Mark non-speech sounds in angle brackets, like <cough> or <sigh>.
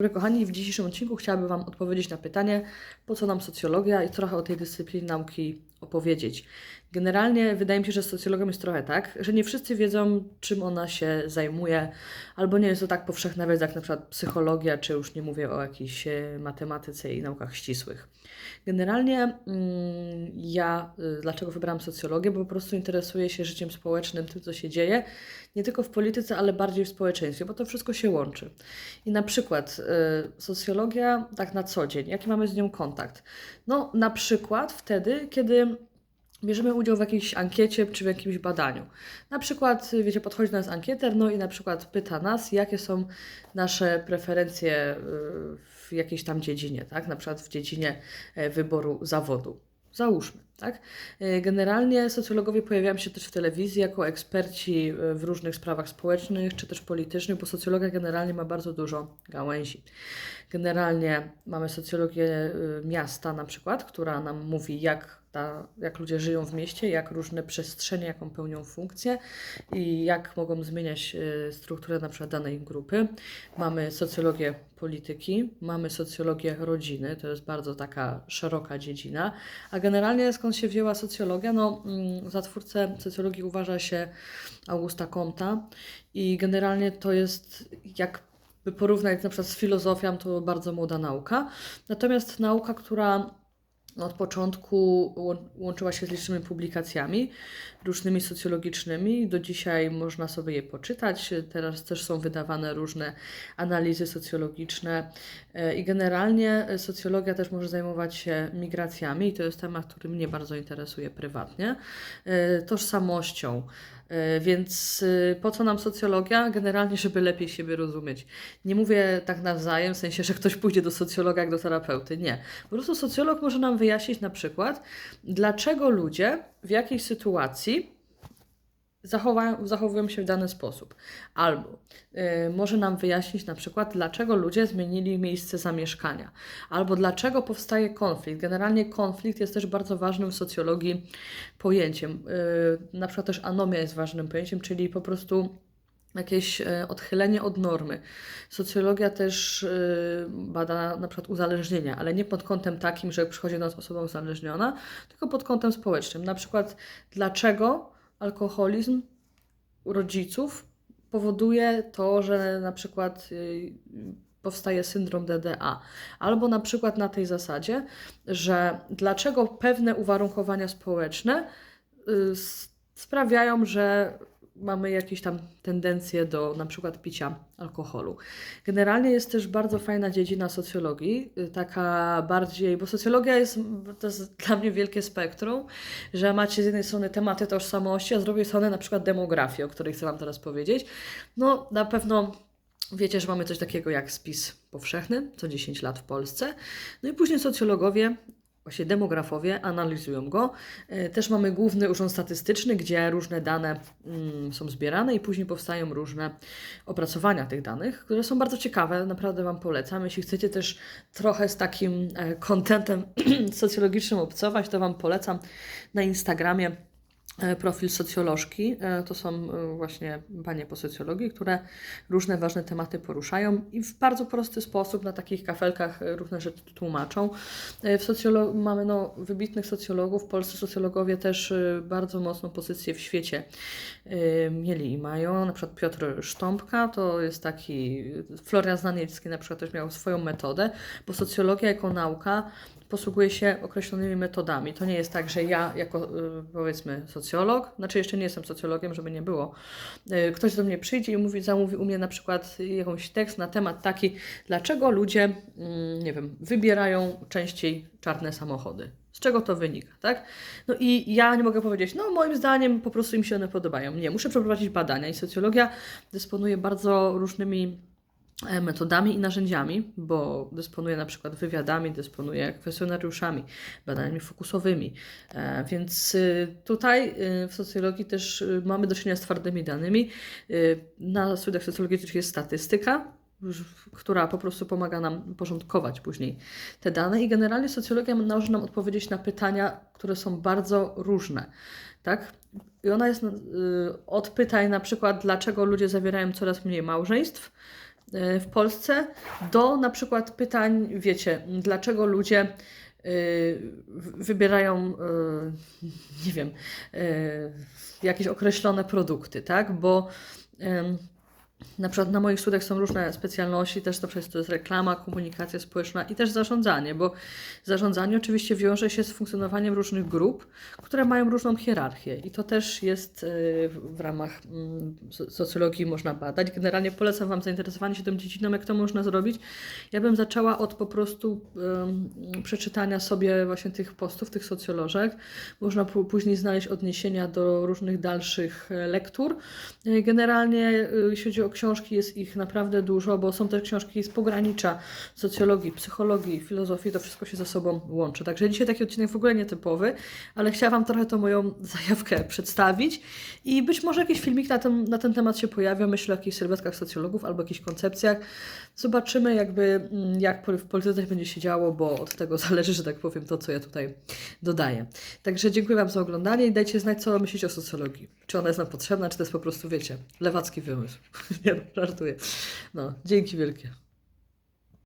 Dobry kochani, w dzisiejszym odcinku chciałabym Wam odpowiedzieć na pytanie, po co nam socjologia i trochę o tej dyscyplinie nauki opowiedzieć. Generalnie wydaje mi się, że z jest trochę tak, że nie wszyscy wiedzą, czym ona się zajmuje, albo nie jest to tak powszechna wiedza jak na przykład psychologia, czy już nie mówię o jakiejś e, matematyce i naukach ścisłych. Generalnie mm, ja, y, dlaczego wybrałam socjologię, bo po prostu interesuję się życiem społecznym, tym, co się dzieje, nie tylko w polityce, ale bardziej w społeczeństwie, bo to wszystko się łączy. I na przykład y, socjologia tak na co dzień, jaki mamy z nią kontakt? No na przykład wtedy, kiedy bierzemy udział w jakiejś ankiecie czy w jakimś badaniu. Na przykład, wiecie, podchodzi do nas ankieter, no i na przykład pyta nas, jakie są nasze preferencje y, w jakiejś tam dziedzinie, tak? Na przykład w dziedzinie e, wyboru zawodu. Załóżmy, tak? E, Generalnie socjologowie pojawiają się też w telewizji jako eksperci e, w różnych sprawach społecznych czy też politycznych, bo socjologia generalnie ma bardzo dużo gałęzi. Generalnie mamy socjologię miasta na przykład, która nam mówi, jak, ta, jak ludzie żyją w mieście, jak różne przestrzenie, jaką pełnią funkcję i jak mogą zmieniać y, strukturę na przykład danej grupy. Mamy socjologię polityki, mamy socjologię rodziny, to jest bardzo taka szeroka dziedzina. A generalnie skąd się wzięła socjologia? No, mm, za twórcę socjologii uważa się Augusta Comta i generalnie to jest jak porównać na przykład z filozofią, to bardzo młoda nauka. Natomiast nauka, która od początku łą- łączyła się z licznymi publikacjami różnymi socjologicznymi. Do dzisiaj można sobie je poczytać. Teraz też są wydawane różne analizy socjologiczne E, i generalnie socjologia też może zajmować się migracjami i to jest temat, który mnie bardzo interesuje prywatnie. E, Tożsamością. E, Więc y, po co nam socjologia? Generalnie, żeby lepiej siebie rozumieć. Nie mówię tak nawzajem, w sensie, że ktoś pójdzie do socjologa jak do terapeuty. Nie. Po prostu socjolog może nam wyjaśnić na przykład, dlaczego ludzie w jakiejś sytuacji zachowują się w dany sposób. Albo y, może nam wyjaśnić na przykład, dlaczego ludzie zmienili miejsce zamieszkania, albo dlaczego powstaje konflikt. Generalnie konflikt jest też bardzo ważnym w socjologii pojęciem. Y, na przykład też anomia jest ważnym pojęciem, czyli po prostu jakieś e, odchylenie od normy. Socjologia też e, bada na przykład uzależnienia, ale nie pod kątem takim, że przychodzi do nas osoba uzależniona, tylko pod kątem społecznym. Na przykład dlaczego alkoholizm rodziców powoduje to, że na przykład y, powstaje syndrom DDA. Albo na przykład na tej zasadzie, że dlaczego pewne uwarunkowania społeczne y, sprawiają, że mamy jakieś tam tendencje do na przykład picia alkoholu. Generalnie jest też bardzo fajna dziedzina socjologii, y, taka bardziej, bo socjologia jest, to jest dla mnie wielkie spektrum, że macie z jednej strony tematy tożsamości, a z drugiej strony na przykład demografię, o której chcę Wam teraz powiedzieć. No na pewno wiecie, że mamy coś takiego jak spis powszechny, co 10 lat w Polsce. No i później socjologowie właśnie demografowie analizują go. E, Też mamy Główny Urząd Statystyczny, gdzie różne dane mm, są zbierane i później powstają różne opracowania tych danych, które są bardzo ciekawe, naprawdę Wam polecam. Jeśli chcecie też trochę z takim e, contentem <clears throat> socjologicznym obcować, to Wam polecam na Instagramie profil socjolożki. E, To są e, właśnie panie po socjologii, które różne ważne tematy poruszają i w bardzo prosty sposób na takich kafelkach e, różne rzeczy tłumaczą. E, W socjolo- mamy no, wybitnych socjologów. Polscy socjologowie też e, bardzo mocną pozycję w świecie e, mieli i mają. Na przykład Piotr Sztąpka to jest taki, Florian Znaniecki na przykład też miał swoją metodę, bo socjologia jako nauka posługuje się określonymi metodami. To nie jest tak, że ja jako y, powiedzmy socjolog, znaczy jeszcze nie jestem socjologiem, żeby nie było, y, ktoś do mnie przyjdzie i mówi, zamówi u mnie na przykład jakąś tekst na temat taki, dlaczego ludzie, mm, nie wiem, wybierają częściej czarne samochody. Z czego to wynika, tak? No i ja nie mogę powiedzieć, no moim zdaniem po prostu im się one podobają. Nie, muszę przeprowadzić badania i socjologia dysponuje bardzo różnymi metodami i narzędziami, bo dysponuje na przykład wywiadami, dysponuje kwestionariuszami, badaniami fokusowymi. E, Więc y, tutaj y, w socjologii też y, mamy do czynienia z twardymi danymi. Na studiach socjologicznych jest statystyka, która po prostu pomaga nam porządkować później te dane i generalnie socjologia może nam odpowiedzieć na pytania, które są bardzo różne, tak? I ona jest od pytań na przykład, dlaczego ludzie zawierają coraz mniej małżeństw, e, w Polsce do na przykład pytań, wiecie, dlaczego ludzie e, wybierają, e, nie wiem, e, jakieś określone produkty, tak? Bo na przykład na moich studiach są różne specjalności, też na przykład to jest reklama, komunikacja społeczna i też zarządzanie, bo zarządzanie oczywiście wiąże się z funkcjonowaniem różnych grup, które mają różną hierarchię i to też jest y, w ramach mm, so- socjologii można badać. Generalnie polecam Wam zainteresowanie się tą dziedziną, jak to można zrobić. Ja bym zaczęła od po prostu ym, przeczytania sobie właśnie tych postów, tych socjolożek. Można pó- później znaleźć odniesienia do różnych dalszych e, lektur. E, Generalnie, y, jeśli chodzi o książki, jest ich naprawdę dużo, bo są też książki z pogranicza socjologii, psychologii, filozofii, to wszystko się ze sobą łączy. Także dzisiaj taki odcinek w ogóle nietypowy, ale chciałam Wam trochę tą moją zajawkę przedstawić i być może jakiś filmik na ten, na ten temat się pojawia, myślę o jakichś sylwetkach socjologów albo jakichś koncepcjach. Zobaczymy jakby, mm, jak w polityce będzie się działo, bo od tego <laughs> zależy, że tak powiem, to, co ja tutaj dodaję. Także dziękuję Wam za oglądanie i dajcie znać, co myślicie o socjologii. Czy ona jest nam potrzebna, czy to jest po prostu, wiecie, lewacki wymysł. <laughs> <laughs> Nie, no, żartuję. No, dzięki wielkie.